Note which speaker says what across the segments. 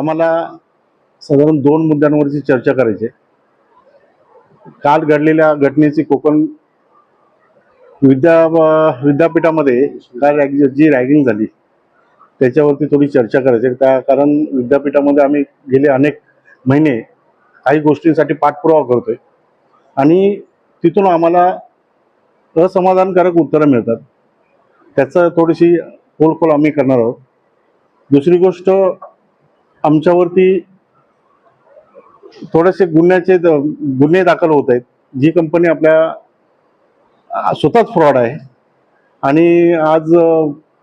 Speaker 1: आम्हाला साधारण दोन मुद्द्यांवरची चर्चा करायची आहे. काल घडलेल्या घटनेची कोकण विद्या विद्यापीठामध्ये काल रॅग जी रॅगिंग झाली त्याच्यावरती थोडी चर्चा करायची आहे. त्या कारण विद्यापीठामध्ये आम्ही गेले अनेक महिने काही गोष्टींसाठी पाठपुरावा करतोय आणि तिथून आम्हाला असमाधानकारक उत्तरं मिळतात त्याचं थोडीशी खोलखोल आम्ही करणार आहोत दुसरी गोष्ट आमच्यावरती थोडेसे गुन्ह्याचे द- गुन्हे दाखल होत आहेत. जी कंपनी आपल्या स्वतःच फ्रॉड आहे. आणि आज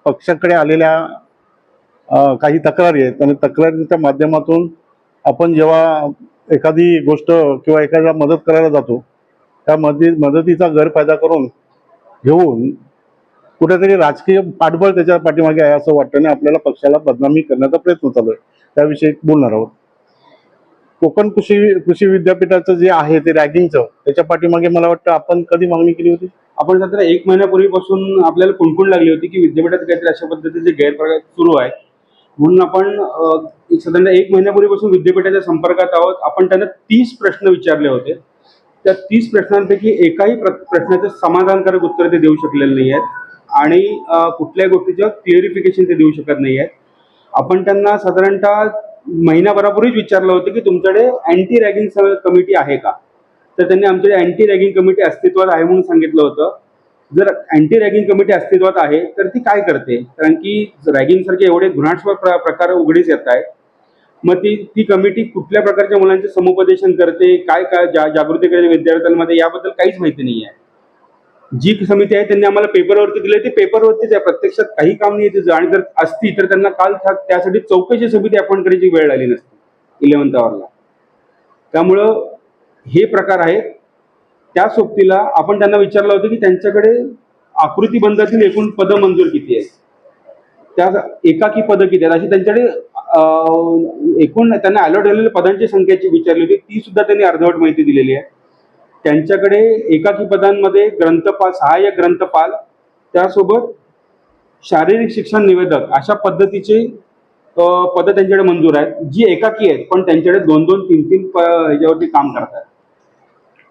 Speaker 1: पक्षाकडे आलेल्या काही तक्रारी आहेत. आणि तक्रारीच्या माध्यमातून आपण जेव्हा एखादी गोष्ट किंवा एखाद्या मदत करायला जातो त्या मदती मदतीचा गैरफायदा करून घेऊन कुठेतरी राजकीय पाठबळ त्याच्या पाठीमागे आहे असं वाटतं आणि आपल्याला पक्षाला बदनामी करण्याचा प्रयत्न चालू आहे. त्याविषयी बोलणार आहोत. कोकण कृषी कृषी विद्यापीठाचं जे आहे ते रॅगिंगचं त्याच्या पाठीमागे मला वाटतं आपण कधी मागणी केली होती?
Speaker 2: आपण सध्या एक महिन्यापूर्वीपासून आपल्याला कुणकुण लागली होती की विद्यापीठात काहीतरी अशा पद्धतीचे गैरप्रकार सुरू आहे म्हणून आपण सध्या एक साधारण एक महिन्यापूर्वीपासून विद्यापीठाच्या संपर्कात आहोत. आपण त्यांना तीस प्रश्न विचारले होते. त्या तीस प्रश्नांपैकी एकाही प्र- प्रश्नाचं समाधानकारक उत्तर ते देऊ शकलेले नाही आहेत आणि कुठल्याही गोष्टीचं क्लिअरिफिकेशन ते देऊ शकत नाही आहेत आपण त्यांना साधारणतः महिनाभरापूर्वीच विचारलं होतं की तुमच्याकडे अँटी रॅगिंग कमिटी आहे का? तर त्यांनी आमच्याकडे अँटी रॅगिंग कमिटी अस्तित्वात आहे म्हणून सांगितलं होतं. जर अँटी रॅगिंग कमिटी अस्तित्वात आहे तर ती काय करते? कारण की रॅगिंग सारखे एवढे गुन्हास्पद प्र- प्रकार उघडीस येत आहेत. मग ती ती कमिटी कुठल्या प्रकारच्या मुलांचे समुपदेशन करते? काय काय जा जागृती करते विद्यार्थ्यांमध्ये? याबद्दल काहीच माहिती नाही आहे जी समिती आहे त्यांनी आम्हाला पेपरवरती दिले ते पेपरवरतीच आहे. प्रत्यक्षात काही काम नाही तिचं आणि जर असती तर त्यांना काल त्यासाठी चौकशी समिती अपॉइंट करायची वेळ आली नसती. इलेव्हन्थ आवरला त्यामुळं हे प्रकार आहेत. त्या सोबतीला आपण त्यांना विचारलं होतं की त्यांच्याकडे आकृतीबंधातील एकूण पदं मंजूर किती आहेत? त्या एकाकी पदं किती आहेत? अशी त्यांच्याकडे एकूण त्यांना अलॉट झालेल्या पदांची संख्याची विचारली होती. ती सुद्धा त्यांनी अर्धवट माहिती दिलेली आहे. त्यांच्याकडे एकाकी पदांमध्ये ग्रंथपाल सहाय्यक ग्रंथपाल त्यासोबत शारीरिक शिक्षण निवेदक अशा पद्धतीचे पदं त्यांच्याकडे मंजूर आहेत. जी एकाकी आहेत पण त्यांच्याकडे दोन दोन तीन तीन प- ह्याच्यावरती काम करतात.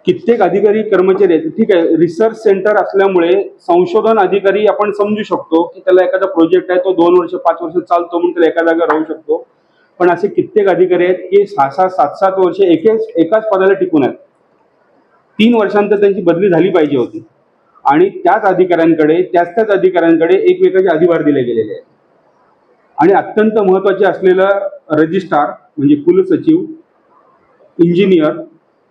Speaker 2: कित्येक अधिकारी कर्मचारी आहेत. ठीक आहे रिसर्च सेंटर असल्यामुळे संशोधन अधिकारी आपण समजू शकतो की त्याला एखादा प्रोजेक्ट आहे तो दोन वर्ष पाच वर्ष चालतो म्हणून त्याला एका जागा राहू शकतो. पण असे कित्येक अधिकारी आहेत की सहा सहा सात सात वर्ष एकेच एकाच पदाला टिकून आहेत. तीन वर्षांतर त्यांची बदली झाली पाहिजे होती. आणि त्याच अधिकाऱ्यांकडे त्याच त्याच अधिकाऱ्यांकडे एकमेकाचे अधिभार दिले गेलेले आहेत. आणि अत्यंत महत्त्वाचे असलेलं रजिस्ट्रार म्हणजे कुलसचिव इंजिनियर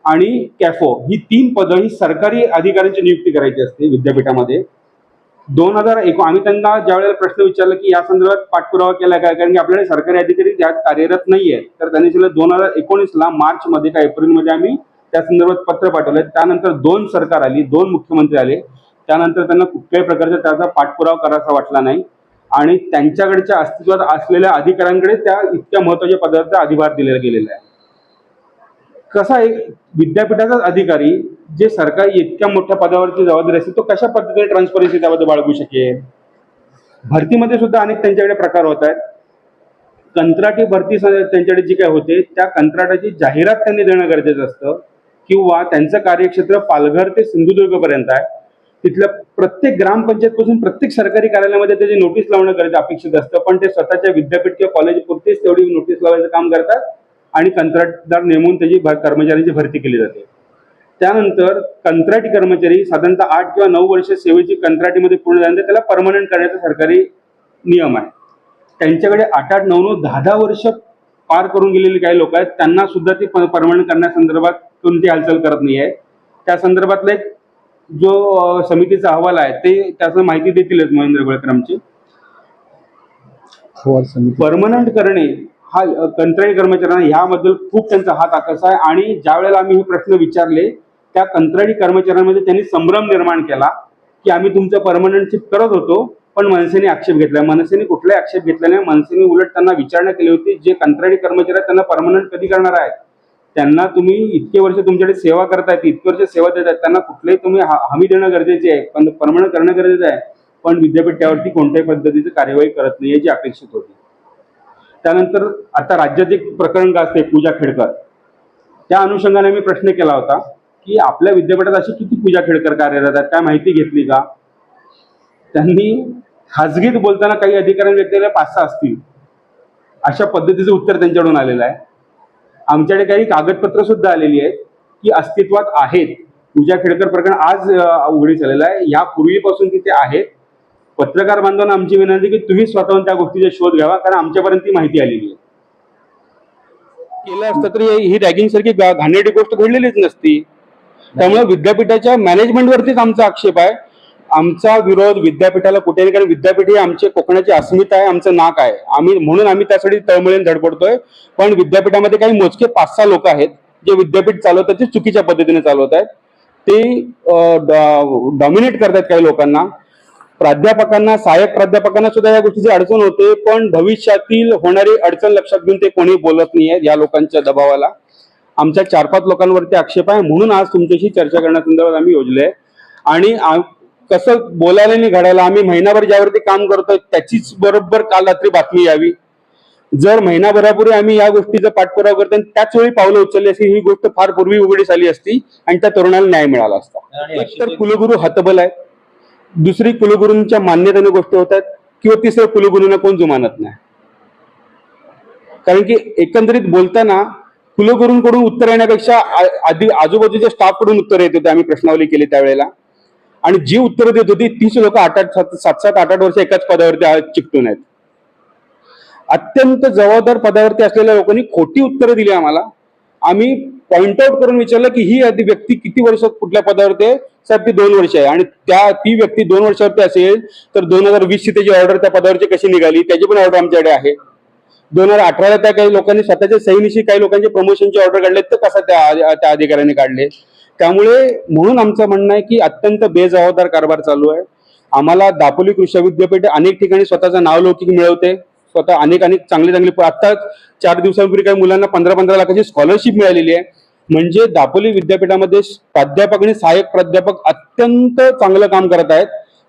Speaker 2: आणि कॅफो ही तीन पदं ही सरकारी अधिकाऱ्यांची नियुक्ती करायची असते विद्यापीठामध्ये. दोन हजार एक आम्ही त्यांना ज्यावेळेला प्रश्न विचारला की या संदर्भात पाठपुरावा केला काय? कारण की आपल्याकडे सरकारी अधिकारी त्यात कार्यरत नाही आहेत तर त्यांनी दोन हजार एकोणीसला मार्चमध्ये का एप्रिलमध्ये आम्ही त्या संदर्भात पत्र पाठवलं त्यानंतर दोन सरकार आली दोन मुख्यमंत्री आले. त्यानंतर त्यांना कुठल्याही प्रकारचा त्याचा पाठपुरावा करायचा वाटला नाही. आणि त्यांच्याकडच्या अस्तित्वात असलेल्या अधिकाऱ्यांकडे त्या इतक्या महत्त्वाच्या पदाचा अधिभार दिलेला गेलेला आहे. कसा एक विद्यापीठाचाच अधिकारी जे सरकारी इतक्या मोठ्या पदावरची जबाबदारी असते तो कशा पद्धतीने ट्रान्सपरन्सी त्यामध्ये बाळगू शकेल? भरतीमध्ये सुद्धा अनेक त्यांच्याकडे प्रकार होत आहेत. कंत्राटी भरती स- त्यांच्याकडे जी काय होते त्या कंत्राटाची जाहिरात त्यांनी देणं गरजेचं असतं. किंवा त्यांचं कार्यक्षेत्र पालघर ते सिंधुदुर्ग पर्यंत आहे. तिथल्या प्रत्येक ग्रामपंचायतपासून प्रत्येक सरकारी कार्यालयामध्ये त्याची नोटीस लावणं गरजेचं अपेक्षित असतं. पण ते स्वतःच्या विद्यापीठ किंवा कॉलेज पुरतीच तेवढी नोटीस लावायचं काम करतात आणि कंत्राटदार नेमून त्याची कर्मचाऱ्यांची भरती केली जाते. त्यानंतर कंत्राटी कर्मचारी साधारणतः आठ किंवा नऊ वर्ष सेवेची कंत्राटीमध्ये पूर्ण झाल्यानंतर त्याला परमनंट करण्याचा सरकारी नियम आहे. त्यांच्याकडे आठ आठ नऊ नऊ दहा दहा वर्ष पार करून गेलेले काही लोक आहेत. त्यांना सुद्धा ती परमनंट करण्यासंदर्भात कोणती हालचाल करत नाही आहे. त्या संदर्भातला एक जो समितीचा अहवाल आहे ते त्याचं माहिती देतीलच महेंद्र गोळकरामची परमनंट करणे हा कंत्राटी कर्मचाऱ्यांना ह्याबद्दल खूप त्यांचा हात आकस आहे आणि ज्या वेळेला आम्ही हे प्रश्न विचारले त्या कंत्राटी कर्मचाऱ्यांमध्ये त्यांनी संभ्रम निर्माण केला की आम्ही तुमचं परमनंट करत होतो पण मनसेने आक्षेप घेतला. मनसेने कुठलाही आक्षेप घेतला नाही. मनसेने उलट त्यांना विचारणा केली होती. जे कंत्राटी कर्मचारी त्यांना परमनंट कधी करणार आहेत? त्यांना तुम्ही इतके वर्ष तुमच्याकडे सेवा करतायत इतके वर्ष सेवा देत आहेत त्यांना कुठलेही तुम्ही हमी देणं गरजेचे आहे पण परमनंट करणं गरजेचं आहे पण विद्यापीठ त्यावरती कोणत्याही पद्धतीची कार्यवाही करत नाही याची अपेक्षित होती. त्यानंतर आता राज्यात एक प्रकरण गाजते पूजा खेडकर? त्या अनुषंगाने मी प्रश्न केला होता की आपल्या विद्यापीठात अशी किती पूजा खेडकर कार्यरत आहेत काय माहिती घेतली का? त्यांनी खाजगीत बोलताना काही अधिकाऱ्यांनी व्यक्तीला पाच सहा असतील. अशा पद्धतीचं उत्तर त्यांच्याकडून आलेलं आहे. आमच्याकडे काही कागदपत्र सुद्धा आलेली आहेत की अस्तित्वात आहेत. पूजा खेडकर प्रकरण आज अं, उघडीस आलेलं आहे. यापूर्वीपासून तिथे आहेत. पत्रकार बांधवांना आमची विनंती की तुम्ही स्वतःहून त्या गोष्टीचा शोध घ्यावा कारण आमच्यापर्यंत ती माहिती आलेली आहे. केलं असतं तरी ही रॅगिंग सारखी घाणेरडी गोष्ट घडलेलीच नसती. त्यामुळे विद्यापीठाच्या मॅनेजमेंटवरतीच आमचा आक्षेप आहे. आमचा विरोध विद्यापीठाला कुठे नाही कारण विद्यापीठ ही आमचे कोकणाची अस्मिता आहे आमचं नाक आहे. आम्ही म्हणून आम्ही त्यासाठी तळमळीने धडपडतोय. पण विद्यापीठामध्ये काही मोजके पाच सहा लोक आहेत जे विद्यापीठ चालवतात ते चुकीच्या पद्धतीने चालवत आहेत. ते डॉमिनेट करतात काही लोकांना. प्राध्यापकांना सहाय्यक प्राध्यापकांना सुद्धा या गोष्टीची अडचण होते पण भविष्यातील होणारी अडचण लक्षात घेऊन ते कोणी बोलत नाहीये या लोकांच्या दबावाला. आमच्या चार पाच लोकांवरती आक्षेप आहे म्हणून आज तुमच्याशी चर्चा करण्यासंदर्भात आम्ही योजले आणि कसं बोलायला नाही घडायला आम्ही महिनाभर ज्यावरती काम करतोय त्याचीच बरोबर काल रात्री बातमी यावी. जर महिनाभरापूर्वी आम्ही या गोष्टीचा पाठपुरावा करतो आणि त्याच वेळी पावलं उचलली असती ही गोष्ट फार पूर्वी उघडीस आली असती आणि त्या तरुणाला न्याय मिळाला असता. एक तर कुलगुरू हतबल आहेत दुसरी कुलगुरूंच्या मान्यतेने गोष्टी होतात किंवा तिसरं कुलगुरूंना कोण जुमानत नाही. कारण की एकंदरीत बोलताना कुलगुरूंकडून उत्तर येण्यापेक्षा आधी आजूबाजूच्या स्टाफकडून उत्तर येत होते आम्ही प्रश्नावली केली त्यावेळेला. आणि जी उत्तरं देत होती तीच लोक आठ आठ सात सात सात आठ आठ वर्ष एकाच पदावरती चिकटून आहेत. अत्यंत जबाबदार पदावरती असलेल्या लोकांनी खोटी उत्तरं दिली आम्हाला. आम्ही पॉइंट आउट करून विचारलं की ही आधी व्यक्ती किती वर्ष कुठल्या पदावरती आहे? साहेब ती दोन वर्ष आहे. आणि त्या ती व्यक्ती दोन वर्षावरती असेल तर दोन हजार वीसची त्याची ऑर्डर त्या पदावरची कशी निघाली? त्याची पण ऑर्डर आमच्याकडे आहे. दोन हजार अठराला त्या काही लोकांनी स्वतःच्या सहीनिशी काही लोकांचे प्रमोशनचे ऑर्डर काढले तर कसा त्या त्या अधिकाऱ्यांनी काढले? त्यामुळे म्हणून आमचं म्हणणं आहे की अत्यंत बेजबाबदार कारभार चालू आहे. आम्हाला दापोली कृषी विद्यापीठ अनेक ठिकाणी स्वतःचं नाव लौकिक मिळवते. स्वतः अनेक अनेक चांगले चांगले आत्ता चार दिवसांपूर्वी काही मुलांना पंधरा पंधरा लाखाची स्कॉलरशिप मिळालेली आहे. म्हणजे दापोली विद्यापीठामध्ये प्राध्यापक आणि सहाय्यक प्राध्यापक अत्यंत चांगलं काम करत आहेत.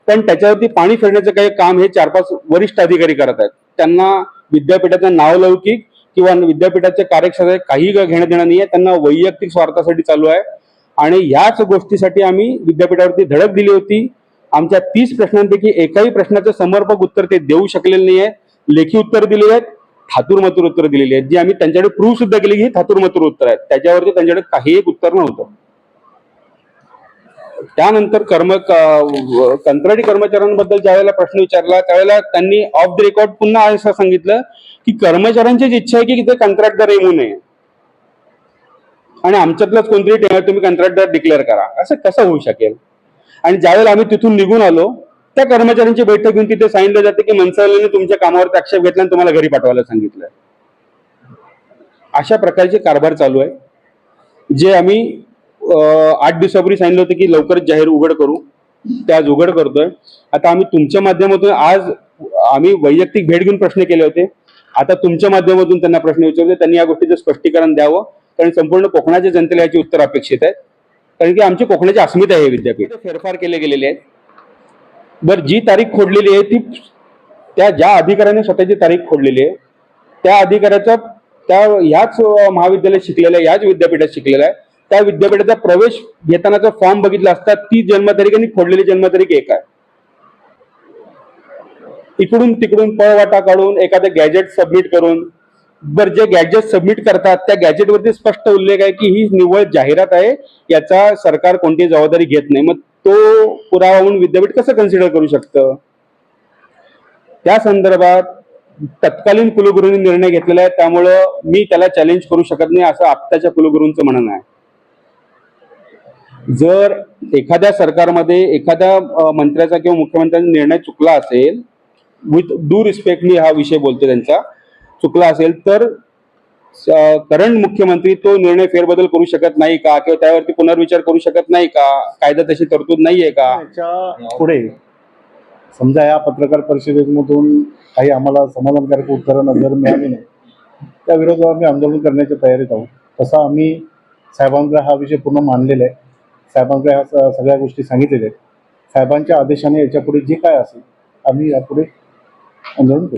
Speaker 2: पण त्याच्यावरती पाणी फिरण्याचं काही काम हे चार पाच वरिष्ठ अधिकारी करत आहेत. त्यांना विद्यापीठाचं नाव लौकिक किंवा विद्यापीठाच्या कार्यक्षेत्रात काही घेणं देणं नाही आहे त्यांना वैयक्तिक स्वार्थासाठी चालू आहे. आणि याच गोष्टीसाठी आम्ही विद्यापीठावरती धडक दिली होती. आमच्या तीस प्रश्नांपैकी एकाही प्रश्नाचं समर्पक उत्तर ते देऊ शकलेलं नाही आहे लेखी उत्तर दिलेली आहेत थातूर मथुर उत्तर दिलेली आहेत. जी आम्ही त्यांच्याकडे प्रूव्ह सुद्धा केली की ही थातूर मथुर उत्तर आहेत. त्याच्यावरती त्यांच्याकडे काही एक उत्तर नव्हतं. त्यानंतर कर्म कंत्राटी कर्मचाऱ्यांबद्दल ज्यावेळेला प्रश्न विचारला त्यावेळेला त्यांनी ऑफ द रेकॉर्ड पुन्हा असं सांगितलं की कर्मचाऱ्यांचीच इच्छा आहे की तिथे कंत्राटदार येऊ नये आणि आमच्यातलंच कोणतरी टे- तुम्ही कंत्राटदार डिक्लेअर करा. असं कसं होऊ शकेल? आणि ज्यावेळेला आम्ही तिथून निघून आलो त्या कर्मचाऱ्यांची बैठक घेऊन तिथे सांगितलं जाते की मनसावलेने तुमच्या कामावरती आक्षेप घेतला आणि तुम्हाला घरी पाठवायला सांगितलंय अशा प्रकारचे कारभार चालू आहे. जे आम्ही आठ दिवसापूर्वी सांगितलं होतं की लवकरच जाहीर उघड करू. ते आज उघड करतोय. आता आम्ही तुमच्या माध्यमातून आज आम्ही वैयक्तिक भेट घेऊन प्रश्न केले होते. आता तुमच्या माध्यमातून त्यांना प्रश्न विचारले त्यांनी या गोष्टीचं स्पष्टीकरण द्यावं. कारण संपूर्ण कोकणाच्या जनतेला याची उत्तर अपेक्षित आहेत कारण की आमची कोकणाची अस्मिता आहे हे विद्यापीठ. फेरफार केले गेलेले आहेत. बरं जी तारीख खोडलेली आहे ती त्या ज्या अधिकाऱ्याने स्वतःची तारीख खोडलेली आहे त्या अधिकाऱ्याचा त्या याच अं, महाविद्यालयात शिकलेला आहे याच विद्यापीठात शिकलेला आहे. त्या विद्यापीठाचा प्रवेश घेतानाचा फॉर्म बघितला असता ती जन्मतारीख आणि खोडलेली जन्मतारीख एक आहे. इकडून तिकडून पळवाटा काढून एखादं गॅजेट सबमिट करून बर जे गॅजेट सबमिट करतात त्या गॅजेट वरती स्पष्ट उल्लेख आहे की ही निव्वळ जाहिरात आहे याचा सरकार कोणतीही जबाबदारी घेत नाही. मग तो पुरावा म्हणून विद्यापीठ कसं कन्सिडर करू शकतं? त्या संदर्भात तत्कालीन कुलगुरूंनी निर्णय घेतलेला आहे त्यामुळं मी त्याला चॅलेंज करू शकत नाही असं आत्ताच्या कुलगुरूंचं म्हणणं आहे. जर एखाद्या सरकारमध्ये एखाद्या मंत्र्याचा किंवा मुख्यमंत्र्यांचा निर्णय चुकला असेल विथ डू रिस्पेक्ट मी हा विषय बोलतो त्यांचा चुकला असेल तर करंट मुख्यमंत्री तो निर्णय फेरबदल करू शकत नाही का? किंवा त्यावरती पुनर्विचार करू शकत नाही का? कायदा तशी तरतूद नाहीये का?
Speaker 1: पुढे समजा या पत्रकार परिषदेमधून काही आम्हाला समाधानकारक उत्तरं जर मिळाली नाही त्या विरोधात आम्ही आंदोलन करण्याच्या तयारीत आहोत. तसा आम्ही साहेबांकडे हा विषय पूर्ण मानलेला आहे. साहेबांकडे ह्या स- सगळ्या गोष्टी सांगितलेल्या आहेत. साहेबांच्या आदेशाने याच्यापुढे जे काय असेल आम्ही यापुढे आंदोलन करू.